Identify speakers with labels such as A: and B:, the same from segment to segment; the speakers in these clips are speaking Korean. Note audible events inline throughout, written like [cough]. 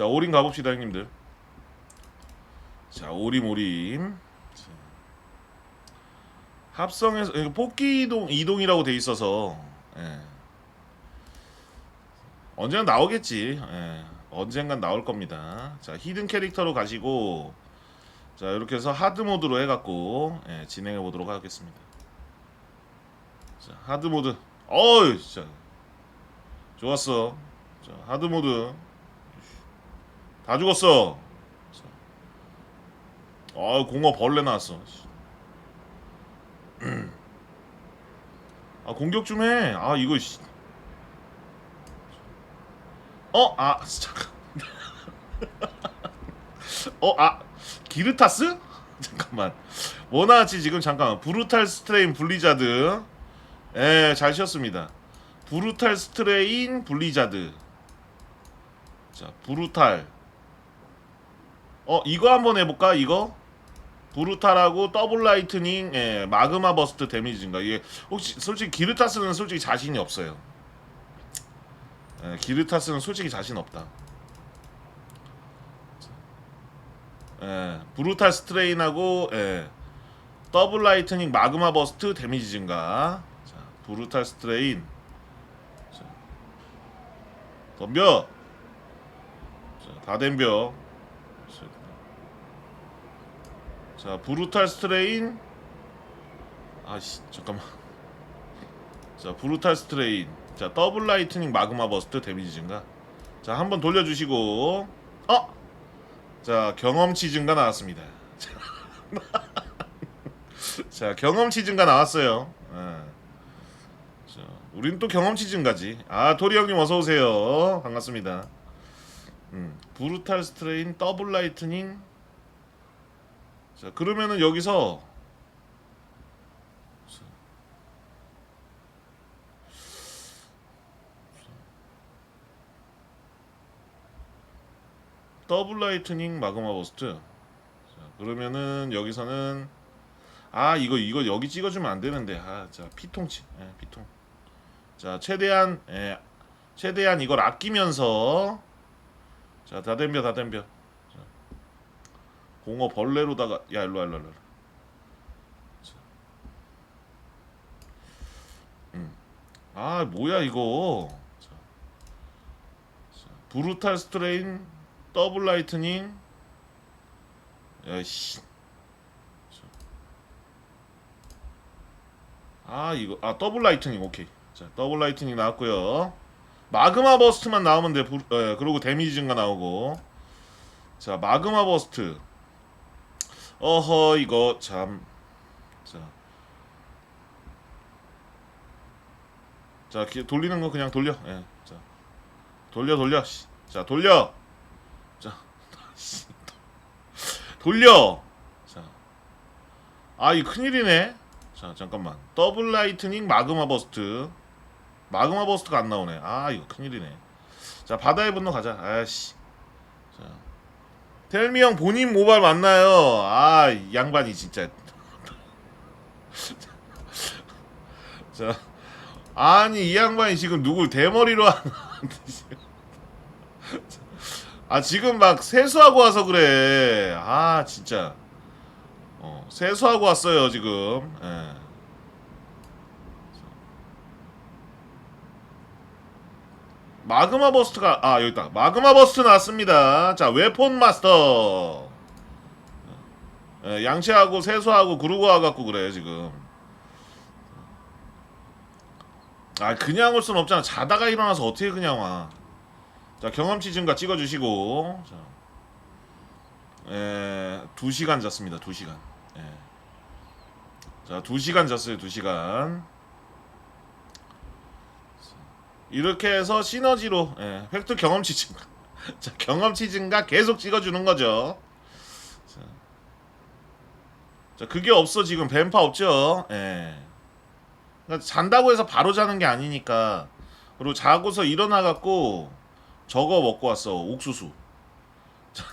A: 자 오림 가봅시다 형님들. 자 오림 오림 이거 뽑기 이동 이동이라고 돼 있어서 예. 언젠간 나오겠지 예. 언젠간 나올 겁니다. 자 히든 캐릭터로 가시고 자 이렇게 해서 하드 모드로 해갖고 예, 진행해 보도록 하겠습니다. 자 하드 모드. 어이 진짜. 좋았어. 자 하드 모드 다 죽었어 자. 아 공어 벌레 나왔어 씨. 아 공격 좀 해 아 이거 씨. 어? 아 [laughs] 잠깐 어? 아 기르타스? 잠깐만 뭐 나왔지 지금 잠깐만 브루탈 스트레인 블리자드 예 잘 쉬었습니다 브루탈 스트레인 블리자드 자 브루탈 어 이거 한번 해볼까? 이거? 브루탈하고 더블 라이트닝 예, 마그마 버스트 데미지 증가? 이게 혹시 솔직히 기르타스는 솔직히 자신이 없어요. 예, 기르타스는 솔직히 자신 없다. 예, 브루탈 스트레인하고 예, 더블 라이트닝 마그마 버스트 데미지 증가? 자, 브루탈 스트레인. 자, 덤벼! 자, 다 덤벼. 자 브루탈 스트레인. 아씨 잠깐만. 자 브루탈 스트레인. 자 더블 라이트닝 마그마 버스트 데미지 증가. 자 한번 돌려주시고. 어? 자 경험치 증가 나왔습니다. [laughs] 자 경험치 증가 나왔어요. 예. 자 우린 또 경험치 증가지. 아 토리 형님 어서 오세요. 반갑습니다. 음, 브루탈 스트레인 더블 라이트닝 자 그러면은 여기서 더블 라이트닝 마그마 버스트. 자 그러면은 여기서는 아 이거 이거 여기 찍어주면 안 되는데. 아자 피통치. 예, 피통. 자 최대한 예, 최대한 이걸 아끼면서. 자다 덤벼 다 덤벼 공어 벌레로다가 야 일로 와 일로 와, 일로. 음. 아 뭐야 이거. 자. 자, 브루탈 스트레인 더블 라이트닝. 야씨. 아 이거 아 더블 라이트닝 오케이. 자 더블 라이트닝 나왔고요. 마그마 버스트만 나오면 돼 부, 예, 그리고 데미지 증가 나오고. 자 마그마 버스트 어허 이거 참. 자. 자, 기- 돌리는 거 그냥 돌려. 예. 자. 돌려 돌려. 씨. 자, 돌려. 자. 씨. [laughs] 돌려. 자. 아, 이 큰일이네. 자, 잠깐만. 더블 라이트닝 마그마 버스트. 마그마 버스트가 안 나오네. 아, 이거 큰일이네. 자, 바다의 분노 가자. 아씨. 자. 텔미 형 본인 모발 맞나요? 아, 이 양반이 진짜. [laughs] 자, 아니 이 양반이 지금 누굴 대머리로? [laughs] 아 지금 막 세수하고 와서 그래. 아 진짜. 어, 세수하고 왔어요 지금. 예. 마그마 버스트가 아 여기 있다. 마그마 버스트 나왔습니다. 자 웨폰 마스터. 예, 양치하고 세수하고 그러고 와갖고 그래 지금. 아 그냥 올 순 없잖아. 자다가 일어나서 어떻게 그냥 와. 자 경험치 증가 찍어주시고. 자. 예, 2시간 잤습니다. 2시간. 예. 자 2시간 잤어요. 2시간. 이렇게 해서 시너지로 예, 획득 경험치 증가. [laughs] 자, 경험치 증가 계속 찍어주는 거죠. 자, 자, 그게 없어 지금 뱀파 없죠. 예. 그러니까 잔다고 해서 바로 자는 게 아니니까. 그리고 자고서 일어나 갖고 저거 먹고 왔어. 옥수수. 자,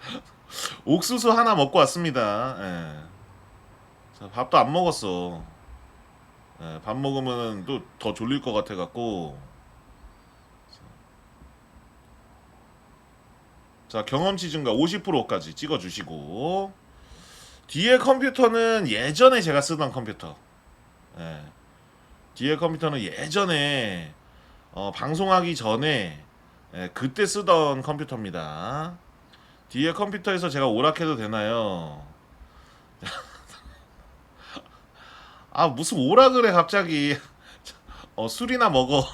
A: [laughs] 옥수수 하나 먹고 왔습니다. 예. 자, 밥도 안 먹었어. 예, 밥 먹으면 또 더 졸릴 것 같아 갖고 자 경험치 증가 50%까지 찍어주시고 뒤에 컴퓨터는 예전에 제가 쓰던 컴퓨터. 예. 뒤에 컴퓨터는 예전에 어, 방송하기 전에 예, 그때 쓰던 컴퓨터입니다. 뒤에 컴퓨터에서 제가 오락해도 되나요? 아 무슨 오락을 해 갑자기? 어 술이나 먹어.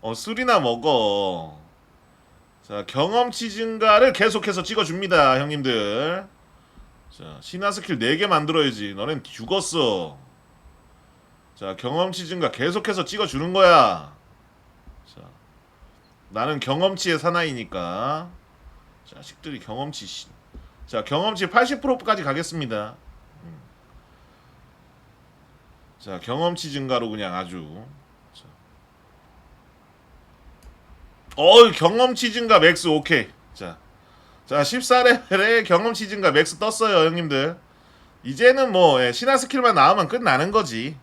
A: 어 술이나 먹어. 자 경험치 증가를 계속해서 찍어줍니다 형님들. 자 신화 스킬 4개 만들어야지. 너넨 죽었어. 자 경험치 증가 계속해서 찍어주는 거야. 자 나는 경험치의 사나이니까. 자식들이 경험치 씨. 자 경험치 80%까지 가겠습니다. 음. 자 경험치 증가로 그냥 아주. 자. 어 경험치 증가 맥스 오케이. 자. 자 14레벨에 경험치 증가 맥스 떴어요 형님들. 이제는 뭐 예, 신화 스킬만 나오면 끝나는 거지.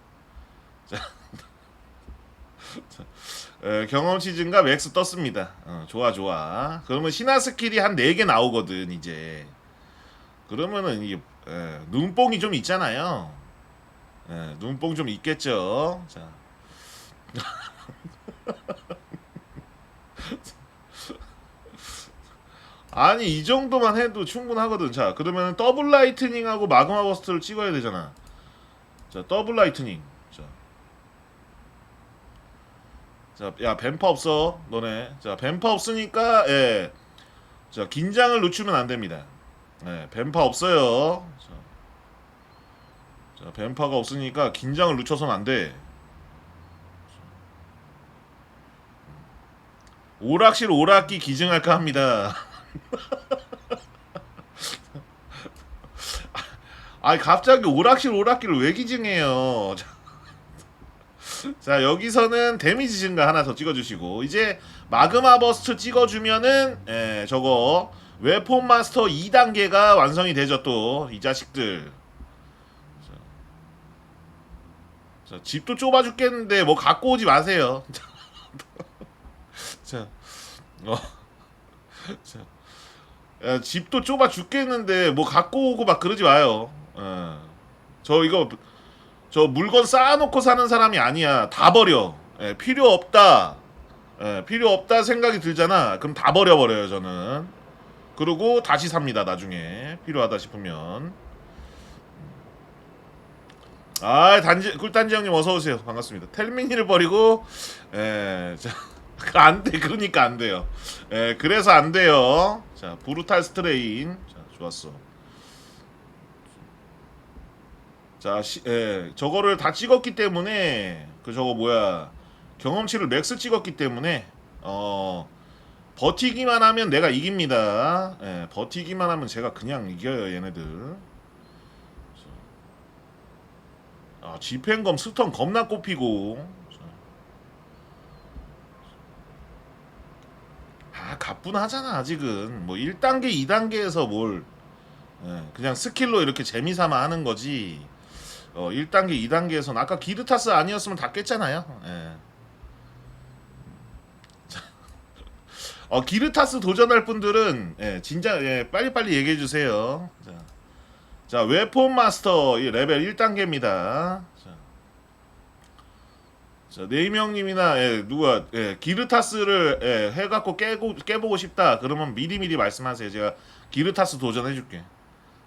A: 자. [laughs] 자. 예, 경험치 증가 맥스 떴습니다. 어, 좋아 좋아. 그러면 신화 스킬이 한 4개 나오거든 이제. 그러면은 이게 예, 눈뽕이 좀 있잖아요. 예, 눈뽕 좀 있겠죠. 자. [laughs] 아니 이 정도만 해도 충분하거든. 자 그러면 더블 라이트닝하고 마그마 버스트를 찍어야 되잖아. 자 더블 라이트닝. 자. 자, 야 뱀파 없어 너네. 자 뱀파 없으니까 예. 자 긴장을 늦추면 안 됩니다. 예, 뱀파 없어요. 자, 자 뱀파가 없으니까 긴장을 늦춰서는 안 돼. 오락실 오락기 기증할까 합니다. [laughs] 아니 갑자기 오락실 오락기를 왜 기증해요? 자, [laughs] 자 여기서는 데미지 증가 하나 더 찍어주시고 이제 마그마 버스트 찍어주면은 예, 저거 웨폰 마스터 2단계가 완성이 되죠 또 이 자식들. 자, 자, 집도 좁아 죽겠는데 뭐 갖고 오지 마세요. [laughs] 자, 어, 자, 야, 집도 좁아 죽겠는데 뭐 갖고 오고 막 그러지 마요. 예. 저 이거 저 물건 쌓아놓고 사는 사람이 아니야. 다 버려. 예, 필요 없다. 예, 필요 없다 생각이 들잖아. 그럼 다 버려버려요 저는. 그리고 다시 삽니다 나중에 필요하다 싶으면. 아 단지 꿀단지 형님 어서 오세요 반갑습니다. 텔미니를 버리고 예, 자, [laughs] 안 돼. 그러니까 안 돼요. 예, 그래서 안 돼요. 자, 브루탈 스트레인. 자, 좋았어. 자, 시, 예, 저거를 다 찍었기 때문에 그 저거 뭐야 경험치를 맥스 찍었기 때문에 어 버티기만 하면 내가 이깁니다. 예, 버티기만 하면 제가 그냥 이겨요 얘네들. 아, 집행검 스턴 겁나 꼽히고. 아, 가뿐하잖아 아직은. 뭐 1단계, 2단계에서 뭘 예, 그냥 스킬로 이렇게 재미삼아 하는 거지. 어, 1단계, 2단계에서는 아까 기르타스 아니었으면 다 깼잖아요. 예. 자, 어, 기르타스 도전할 분들은 예, 진짜 예, 빨리빨리 얘기해 주세요. 자. 자, 웨폰 마스터 이 레벨 1단계입니다. 자. 자, 네이명님이나 예, 누가 예, 기르타스를 예, 해갖고 깨고 깨보고 싶다. 그러면 미리 미리 말씀하세요. 제가 기르타스 도전해줄게.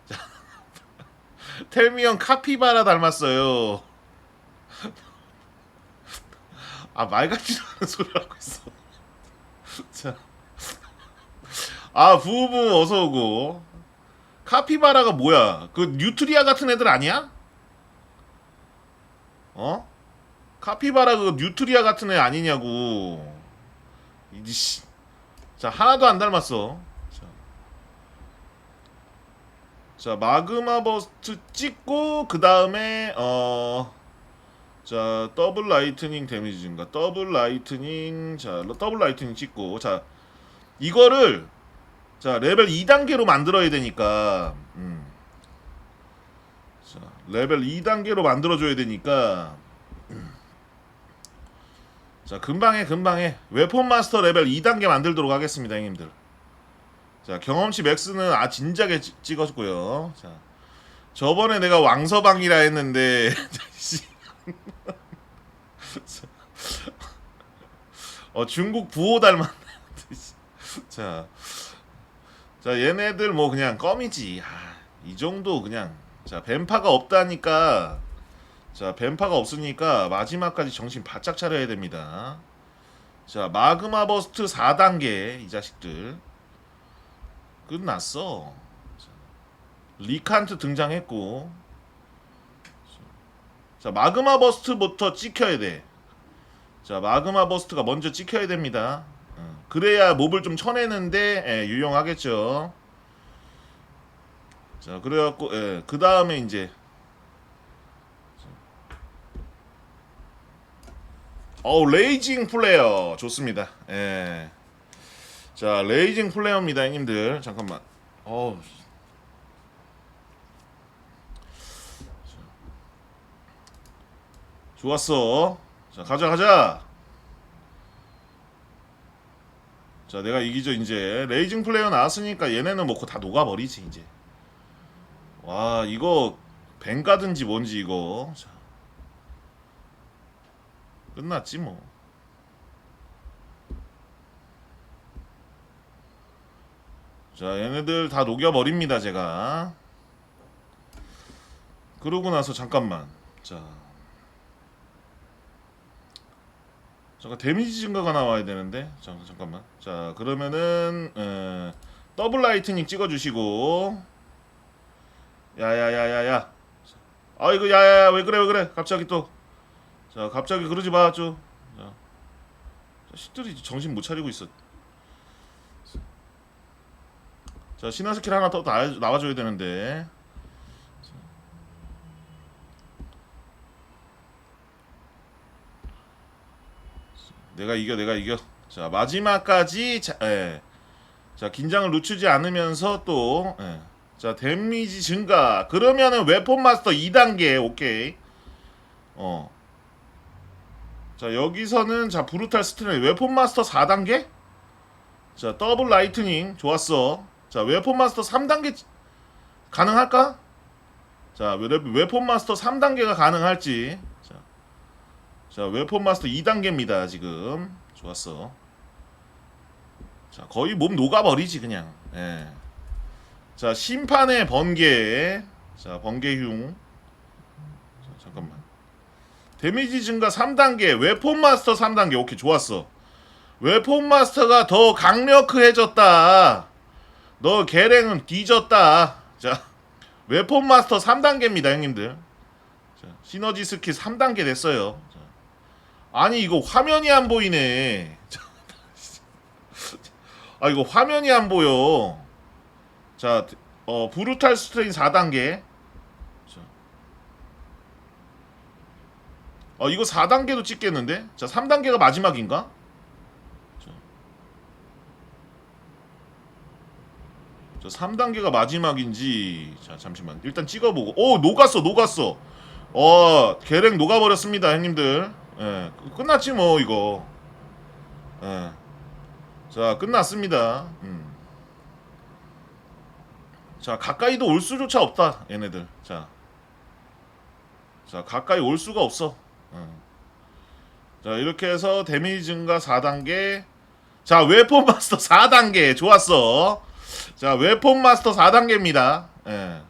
A: 자, [laughs] 텔미 형 카피바라 닮았어요. [laughs] 아 말 같지도 않은 소리 하고 있어. [laughs] 자, 아 부부 어서 오고. 카피바라가 뭐야? 그 뉴트리아 같은 애들 아니야? 어? 카피바라 그 뉴트리아 같은 애 아니냐고. 이씨. 자, 하나도 안 닮았어. 자. 자, 마그마 버스트 찍고 그다음에 어 자, 더블 라이트닝 데미지 증가. 더블 라이트닝. 자, 더블 라이트닝 찍고 자, 이거를 자, 레벨 2단계로 만들어야 되니까. 음. 자, 레벨 2단계로 만들어 줘야 되니까. 자, 자 금방에 금방에 웨폰 마스터 레벨 2단계 만들도록 하겠습니다 형님들. 자 경험치 맥스는 아 진작에 찍- 찍었고요. 자 저번에 내가 왕서방이라 했는데. 씨. [laughs] 어 중국 부호 닮았네. [laughs] 자, 자 얘네들 뭐 그냥 껌이지. 아, 이 정도 그냥. 자 뱀파가 없다니까. 자 뱀파가 없으니까 마지막까지 정신 바짝 차려야 됩니다. 자 마그마 버스트 4단계 이 자식들. 끝났어. 자, 리칸트 등장했고. 자 마그마 버스트부터 찍혀야 돼자 마그마 버스트가 먼저 찍혀야 됩니다. 어, 그래야 몹을 좀 쳐내는데 예, 유용하겠죠 자 그래갖고 예, 그 다음에 이제 어 레이징 플레이어 좋습니다. 예. 자 레이징 플레이어입니다, 형님들. 잠깐만. 어. 좋았어. 자 가자 가자. 자 내가 이기죠 이제 레이징 플레이어 나왔으니까 얘네는 먹고 다 녹아버리지 이제. 와 이거 뱅가든지 뭔지 이거. 자. 끝났지 뭐. 자, 얘네들 다 녹여버립니다, 제가. 그러고 나서 잠깐만. 자. 잠깐 데미지 증가가 나와야 되는데. 잠깐 잠깐만. 자, 그러면은 에, 더블 라이트닝 찍어 주시고 야야야야야. 아 이거 야야야 왜 그래 왜 그래 갑자기 또 자 갑자기 그러지 마 좀. 자, 자식들이 정신 못 차리고 있어. 자 신화 스킬 하나 더 나, 나와줘야 되는데. 내가 이겨 내가 이겨. 자 마지막까지 자, 예. 자 긴장을 늦추지 않으면서 또 예. 자 데미지 증가. 그러면은 웨폰 마스터 2단계 오케이. 어. 자 여기서는 자 브루탈 스트레이 웨폰 마스터 4단계 자 더블 라이트닝 좋았어 자 웨폰 마스터 3단계 가능할까 자 웨- 웨폰 마스터 3단계가 가능할지 자, 자 웨폰 마스터 2단계입니다 지금. 좋았어. 자 거의 몸 녹아버리지 그냥. 예. 자 심판의 번개. 자 번개흉. 자, 잠깐만. 데미지 증가 3단계 웨폰 마스터 3단계. 오케이 좋았어. 웨폰 마스터가 더 강력해졌다. 너 계랭은 뒤졌다. 자 웨폰 마스터 3단계입니다 형님들. 자, 시너지 스킬 3단계 됐어요. 자, 아니 이거 화면이 안 보이네. 자, 아 이거 화면이 안 보여. 자 어, 브루탈 스트레인 4단계. 어 이거 4단계도 찍겠는데? 자 3단계가 마지막인가? 자, 자 3단계가 마지막인지. 자 잠시만. 일단 찍어보고. 오 녹았어 녹았어. 어 계랭 녹아버렸습니다 형님들 예 끝났지 뭐 이거. 예 자 끝났습니다. 음. 자 가까이도 올 수조차 없다 얘네들. 자. 자 가까이 올 수가 없어. 어. 자 이렇게 해서 데미지 증가 4단계. 자 웨폰 마스터 4단계. 좋았어. 자 웨폰 마스터 4단계입니다. 예.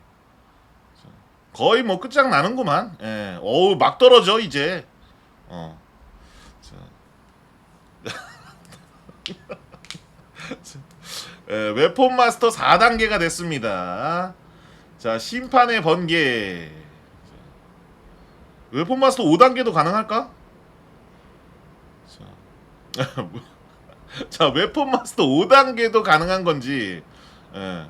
A: 자, 거의 뭐 끝장나는구만. 예. 어우 막 떨어져 이제 어. 자. 예, 웨폰 마스터 4단계가 됐습니다 자 심판의 번개 웨폰 마스터 5단계도 가능할까? 자, 뭐- [laughs] 자 웨폰 마스터 5단계도 가능한 건지. 예.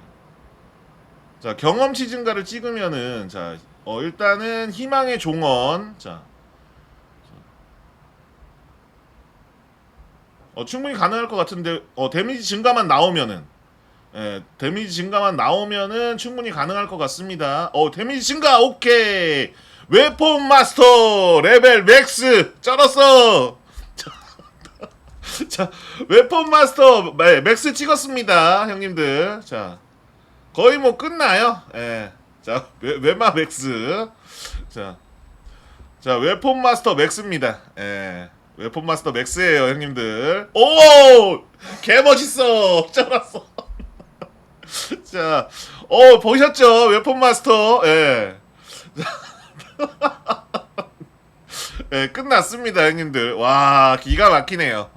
A: 자 경험치 증가를 찍으면은 자 어, 일단은 희망의 종언 자. 어, 충분히 가능할 것 같은데 어, 데미지 증가만 나오면은 예, 데미지 증가만 나오면은 충분히 가능할 것 같습니다. 어, 데미지 증가 오케이. 웨폰 마스터 레벨 맥스 쩔었어. [laughs] 자, 웨폰 마스터 네, 맥스 찍었습니다, 형님들. 자, 거의 뭐 끝나요. 예. 자, 웨, 웨마 맥스. 자, 자, 웨폰 마스터 맥스입니다. 예. 웨폰 마스터 맥스예요, 형님들. 오! 개 멋있어. [laughs] 쩔었어. [laughs] 자, 어 보셨죠? 웨폰 마스터. 예. [laughs] 예, 끝났습니다, 형님들. 와, 기가 막히네요.